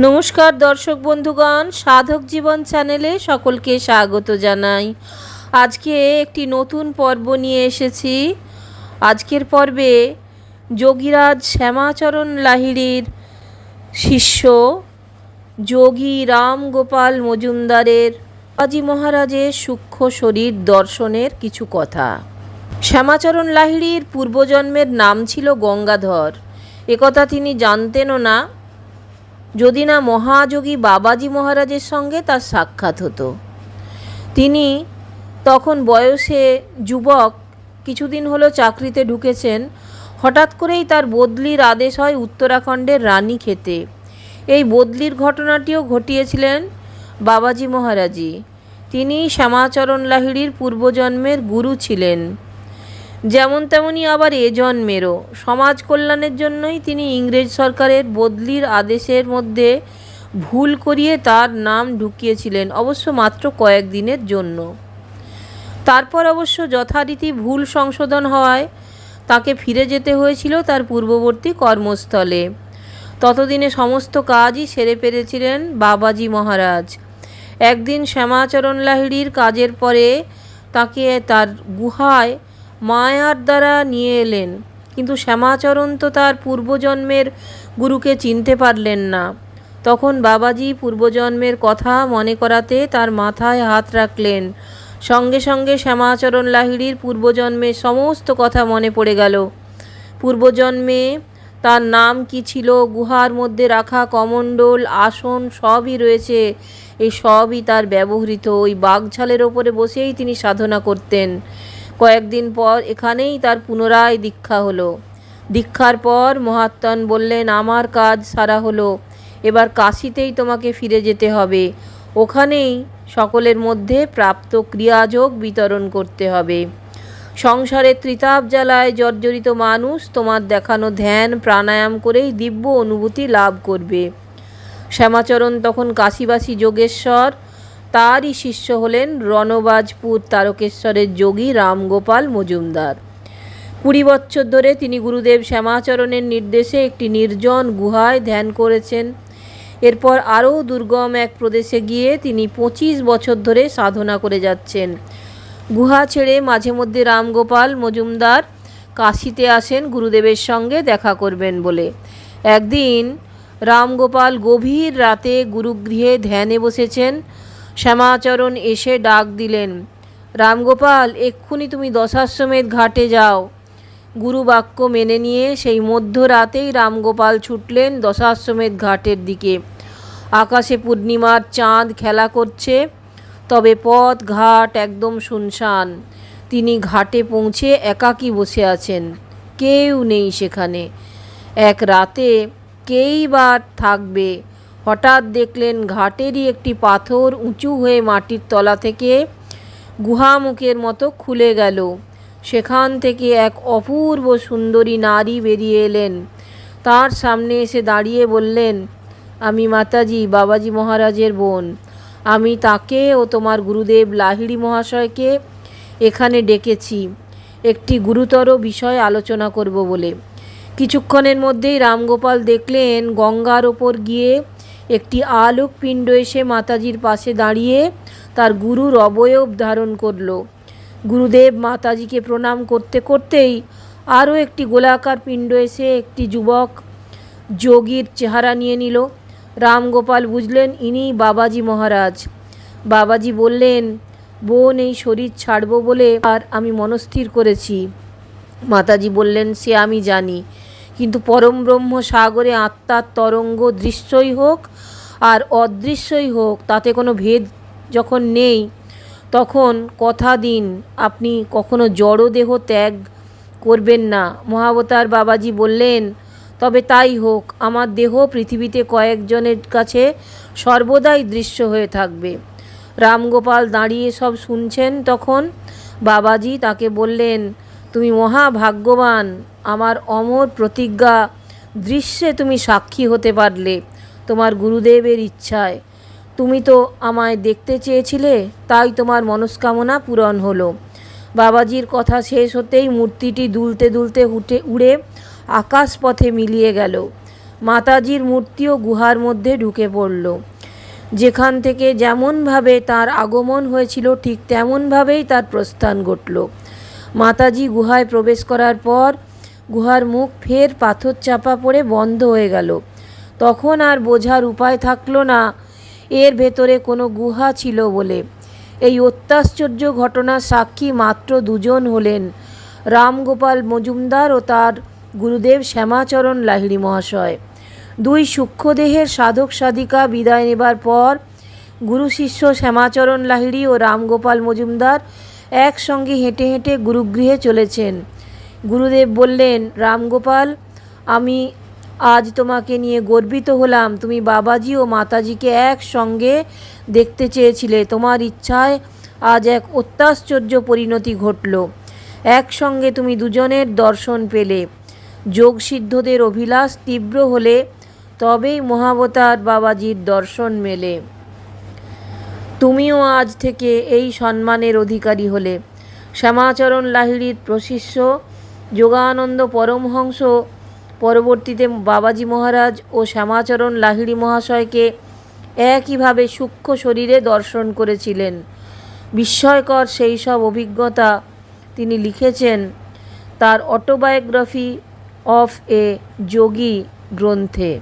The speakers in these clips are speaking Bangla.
নমস্কার দর্শক বন্ধুগণ, সাধক জীবন চ্যানেলে সকলকে স্বাগত জানাই। আজকে একটি নতুন পর্ব নিয়ে এসেছি। আজকের পর্বে যোগীরাজ শ্যামাচরণ লাহিড়ির শিষ্য যোগী রাম গোপাল মজুমদারের বাজি মহারাজের সূক্ষ্ম শরীর দর্শনের কিছু কথা। শ্যামাচরণ লাহিড়ির পূর্বজন্মের নাম ছিল গঙ্গাধর। একথা তিনি জানতেনও না। যদি না মহাযোগী বাবাজি মহারাজের সঙ্গে তার সাক্ষাৎ হতো। তিনি তখন বয়সে যুবক কিছুদিন হলো চাকরিতে ঢুকেছেন, হঠাৎ করেই তার বদলির আদেশ হয় উত্তরাখণ্ডের রানী খেতে। এই বদলির ঘটনাটিও ঘটিয়েছিলেন বাবাজি মহারাজি। তিনি শ্যামাচরণ লাহিড়ির পূর্বজন্মের গুরু ছিলেন। যেমন তেমনি আবার এ জন্মেরও। সমাজ কল্যাণের জন্যই তিনি ইংরেজ সরকারের বদলির আদেশের মধ্যে ভুল করিয়ে তার নাম ঢুকিয়েছিলেন, অবশ্য মাত্র কয়েকদিনের জন্য। তারপর অবশ্য যথারীতি ভুল সংশোধন হওয়ায় তাকে ফিরে যেতে হয়েছিল তার পূর্ববর্তী কর্মস্থলে। ততদিনে সমস্ত কাজই সেরে পেরেছিলেন বাবাজি মহারাজ। একদিন শ্যামাচরণ লাহিড়ির কাজের পরে তাকে তার গুহায় মায়ার দ্বারা নিয়ে এলেন। কিন্তু শ্যামাচরণ তো তার পূর্বজন্মের গুরুকে চিনতে পারলেন না। তখন বাবাজি পূর্বজন্মের কথা মনে করাতে তার মাথায় হাত রাখলেন। সঙ্গে সঙ্গে শ্যামাচরণ লাহিড়ির পূর্বজন্মের সমস্ত কথা মনে পড়ে গেল। পূর্বজন্মে তার নাম কি ছিল, গুহার মধ্যে রাখা কমণ্ডল, আসন সবই রয়েছে। এই সবই তার ব্যবহৃত। ওই বাঘঝালের ওপরে বসেই তিনি সাধনা করতেন। কয়েকদিন পর এখানেই তার পুনরায় দীক্ষা হলো। দীক্ষার পর মহাত্মন বললেন, আমার কাজ সারা হলো। এবার কাশিতেই তোমাকে ফিরে যেতে হবে। ওখানেই সকলের মধ্যে প্রাপ্ত ক্রিয়াযোগ বিতরণ করতে হবে। সংসারে ত্রিতাপ জ্বালায় জর্জরিত মানুষ তোমার দেখানো ধ্যান, প্রাণায়াম করেই দিব্য অনুভূতি লাভ করবে। শ্যামাচরণ তখন কাশীবাসী যোগেশ্বর তারই শিষ্য হলেন রণবাজপুর তারকেশ্বরের যোগী রামগোপাল মজুমদার। কুড়ি বছর ধরে তিনি গুরুদেব শ্যামাচরণের নির্দেশে একটি নির্জন গুহায় ধ্যান করেছেন। এরপর আরও দুর্গম এক প্রদেশে গিয়ে তিনি পঁচিশ বছর ধরে সাধনা করে যাচ্ছেন। গুহা ছেড়ে মাঝে মধ্যে রামগোপাল মজুমদার কাশিতে আসেন গুরুদেবের সঙ্গে দেখা করবেন বলে। একদিন রামগোপাল গভীর রাতে গুরুগৃহে ধ্যানে বসেছেন। শ্যামাচরণ এসে ডাক দিলেন, রামগোপাল, এক্ষুনি তুমি দশাশ্বমেধ ঘাটে যাও। গুরু বাক্য মেনে নিয়ে সেই মধ্যরাতেই রামগোপাল ছুটলেন দশাশ্বমেধ ঘাটের দিকে। আকাশে পূর্ণিমার চাঁদ খেলা করছে, তবে পথ, ঘাট একদম শুনশান। তিনি ঘাটে পৌঁছে একাকী বসে আছেন। কেউ নেই সেখানে। এক রাতে কেই বা থাকবে? হঠাৎ দেখলেন ঘাটেরই একটি পাথর উঁচু হয়ে মাটির তলা থেকে গুহামুখের মতো খুলে গেল। সেখান থেকে এক অপূর্ব সুন্দরী নারী বেরিয়ে এলেন। তার সামনে এসে দাঁড়িয়ে বললেন, আমি মাতাজি, বাবাজি মহারাজের বোন। আমি তাকে ও তোমার গুরুদেব লাহিড়ি মহাশয়কে এখানে ডেকেছি। একটি গুরুতর বিষয় আলোচনা করব বলে। কিছুক্ষণের মধ্যেই রামগোপাল দেখলেন গঙ্গার ওপর গিয়ে একটি আলোক পিণ্ড এসে মাতাজির পাশে দাঁড়িয়ে তার গুরুর অবয়ব ধারণ করল। গুরুদেব মাতাজিকে প্রণাম করতে করতেই আরও একটি গোলাকার পিণ্ড এসে একটি যুবক যোগীর চেহারা নিয়ে নিল। রামগোপাল বুঝলেন, ইনি বাবাজি মহারাজ। বাবাজি বললেন, বোন, এই শরীর ছাড়ব বলে আর আমি মনস্থির করেছি। মাতাজি বললেন, সে আমি জানি। কিন্তু পরম ব্রহ্ম সাগরে আত্মার তরঙ্গ দৃশ্যই হোক আর অদৃশ্যই হোক, তাতে কোনো ভেদ যখন নেই, তখন কথা দিন। আপনি কখনো জড়দেহ ত্যাগ করবেন না। মহাবতার বাবাজি বললেন, তবে তাই হোক, আমার দেহ পৃথিবীতে কয়েকজনের কাছে সর্বদাই দৃশ্য হয়ে থাকবে। রামগোপাল দাঁড়িয়ে সব শুনছেন তখন বাবাজি তাকে বললেন, তুমি মহাভাগ্যবান আমার অমর প্রতিজ্ঞা দৃশ্যে তুমি সাক্ষী হতে পারলে তোমার গুরুদেবের ইচ্ছায়। তুমি তো আমায় দেখতে চেয়েছিলে, তাই তোমার মনস্কামনা পূরণ হলো। বাবাজির কথা শেষ হতেই মূর্তিটি দুলতে দুলতে উঠে, উড়ে আকাশ পথে মিলিয়ে গেল। মাতাজির মূর্তিও গুহার মধ্যে ঢুকে পড়ল। যেখান থেকে যেমনভাবে তার আগমন হয়েছিল, ঠিক তেমনভাবেই তার প্রস্থান ঘটল। মাতাজি গুহায় প্রবেশ করার পর গুহার মুখ ফের পাথর চাপা পড়ে বন্ধ হয়ে গেল। তখন আর বোঝার উপায় থাকল না। এর ভেতরে কোনো গুহা ছিল বলে। এই অত্যাশ্চর্য ঘটনার সাক্ষী মাত্র দুজন হলেন রামগোপাল মজুমদার ও তার গুরুদেব শ্যামাচরণ লাহিড়ী মহাশয়। দুই সূক্ষ্মদেহের সাধক সাধিকা বিদায় নেবার পর গুরু শিষ্য শ্যামাচরণ লাহিড়ী ও রামগোপাল মজুমদার একসঙ্গে হেঁটে হেঁটে গুরুগৃহে চলেছেন। গুরুদেব বললেন রামগোপাল আমি আজ তোমাকে নিয়ে গর্বিত হলাম। তুমি বাবাজি ও মাতাজিকে একসঙ্গে দেখতে চেয়েছিলে। তোমার ইচ্ছায় আজ এক অত্যাশ্চর্য পরিণতি ঘটল। একসঙ্গে তুমি দুজনের দর্শন পেলে। যোগসিদ্ধদের অভিলাষ তীব্র হলে তবেই মহাবতার বাবাজির দর্শন মেলে। তুমিও আজ থেকে এই সম্মানের অধিকারী হলে। শ্যামাচরণ লাহিড়ির প্রশিষ্য যোগানন্দ পরমহংস পরবর্তীতে বাবাজি মহারাজ ও শ্যামাচরণ লাহিড়ি মহাশয়কে একইভাবে সূক্ষ্ম শরীরে দর্শন করেছিলেন। বিস্ময়কর সেই সব অভিজ্ঞতা তিনি লিখেছেন, তার অটোবায়োগ্রাফি অফ এ যোগী গ্রন্থে।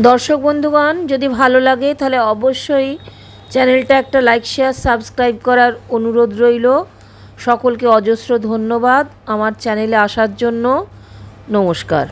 দর্শক বন্ধুগণ, যদি ভালো লাগে তাহলে অবশ্যই চ্যানেলটা একটা লাইক, শেয়ার, সাবস্ক্রাইব করার অনুরোধ রইল। সকলকে অজস্র ধন্যবাদ। আমার চ্যানেলে আসার জন্য নমস্কার।